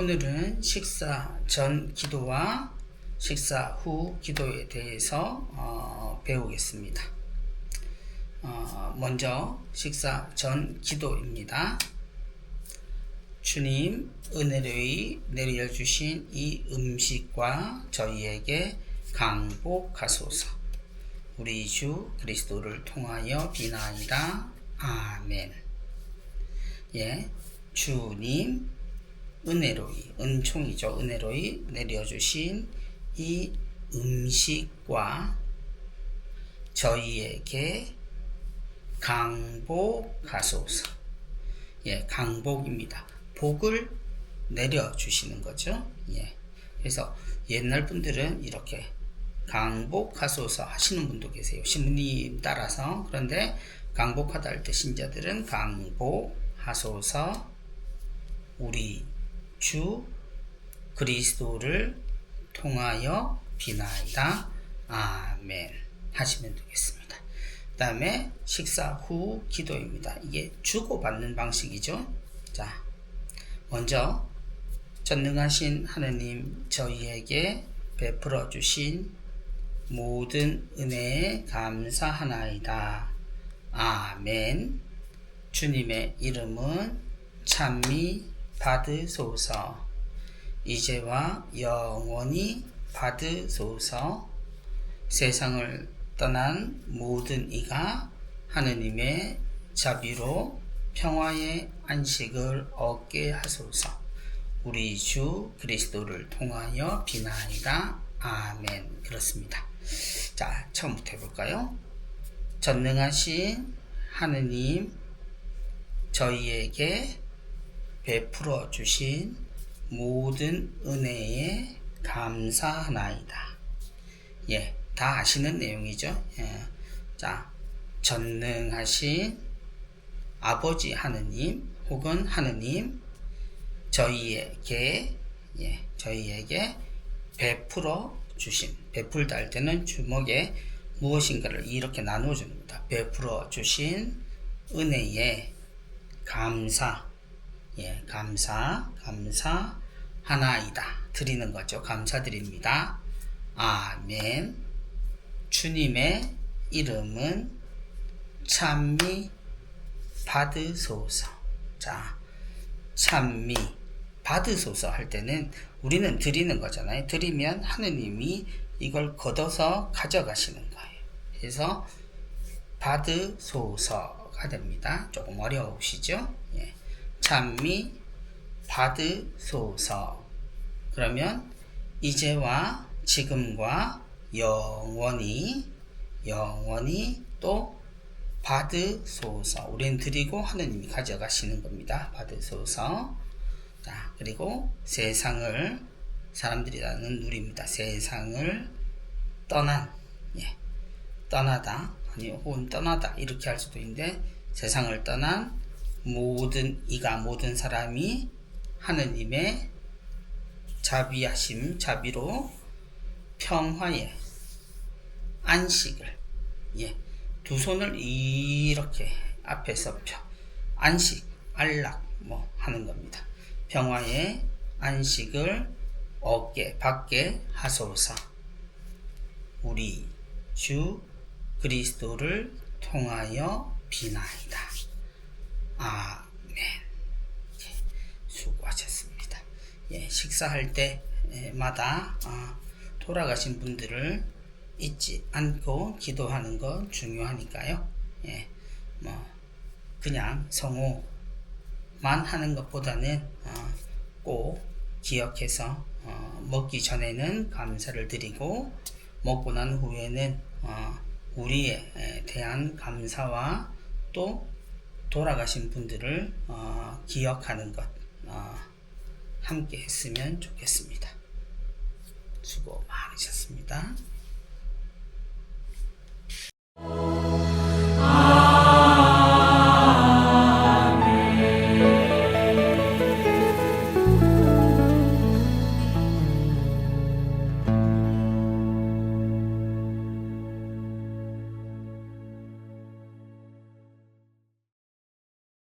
오늘은 식사 전 기도와 식사 후 기도에 대해서 어, 배우겠습니다. 어, 먼저 식사 전 기도입니다. 주님 은혜로이 내려 주신 이 음식과 저희에게 강복하소서. 우리 주 그리스도를 통하여 비나이다. 아멘. 예, 주님 은혜로이 은총이죠. 은혜로이 내려주신 이 음식과 저희에게 강복하소서. 예, 강복입니다. 복을 내려주시는 거죠. 예. 그래서 옛날 분들은 이렇게 강복하소서 하시는 분도 계세요. 신부님 따라서. 그런데 강복하다 할 때 신자들은 강복하소서 우리 주 그리스도를 통하여 비나이다. 아멘. 하시면 되겠습니다. 그 다음에 식사 후 기도입니다. 이게 주고받는 방식이죠. 자, 먼저 전능하신 하느님 저희에게 베풀어 주신 모든 은혜에 감사하나이다. 아멘. 주님의 이름은 찬미 받으소서. 이제와 영원히 받으소서. 세상을 떠난 모든 이가 하느님의 자비로 평화의 안식을 얻게 하소서. 우리 주 그리스도를 통하여 비나이다. 아멘. 그렇습니다. 자, 처음부터 해볼까요? 전능하신 하느님, 저희에게 베풀어 주신 모든 은혜에 감사하나이다. 예, 다 아시는 내용이죠. 예. 자, 전능하신 아버지 하느님 혹은 하느님 저희에게 예, 저희에게 베풀어 주신 베풀다 할 때는 주먹에 무엇인가를 이렇게 나누어 겁니다. 베풀어 주신 은혜에 감사 예, 감사 감사 하나이다 드리는 거죠. 감사드립니다. 아멘. 주님의 이름은 찬미 받으소서. 자, 찬미 받으소서 할 때는 우리는 드리는 거잖아요. 드리면 하느님이 이걸 걷어서 가져가시는 거예요. 그래서 받으소서가 됩니다. 조금 어려우시죠? 예. 찬미 받으소서. 그러면 이제와 지금과 영원히 영원히 또 받으소서. 우리는 드리고 하느님이 가져가시는 겁니다. 받으소서. 자, 그리고 세상을 사람들이라는 누립니다. 세상을 떠난 예. 떠나다 아니 혹은 떠나다 이렇게 할 수도 있는데 세상을 떠난 모든 이가 모든 사람이 하느님의 자비하심 자비로 평화의 안식을 예. 두 손을 이렇게 앞에서 펴 안식 안락 뭐 하는 겁니다. 평화의 안식을 얻게 받게 하소서. 우리 주 그리스도를 통하여 비나이다. 아멘. 예, 수고하셨습니다. 예, 식사할 때마다 어, 돌아가신 분들을 잊지 않고 기도하는 건 중요하니까요. 예, 뭐 그냥 성호만 하는 것보다는 어, 꼭 기억해서 어, 먹기 전에는 감사를 드리고 먹고 난 후에는 어, 우리에 대한 감사와 또 돌아가신 분들을 어, 기억하는 것 어, 함께 했으면 좋겠습니다. 수고 많으셨습니다.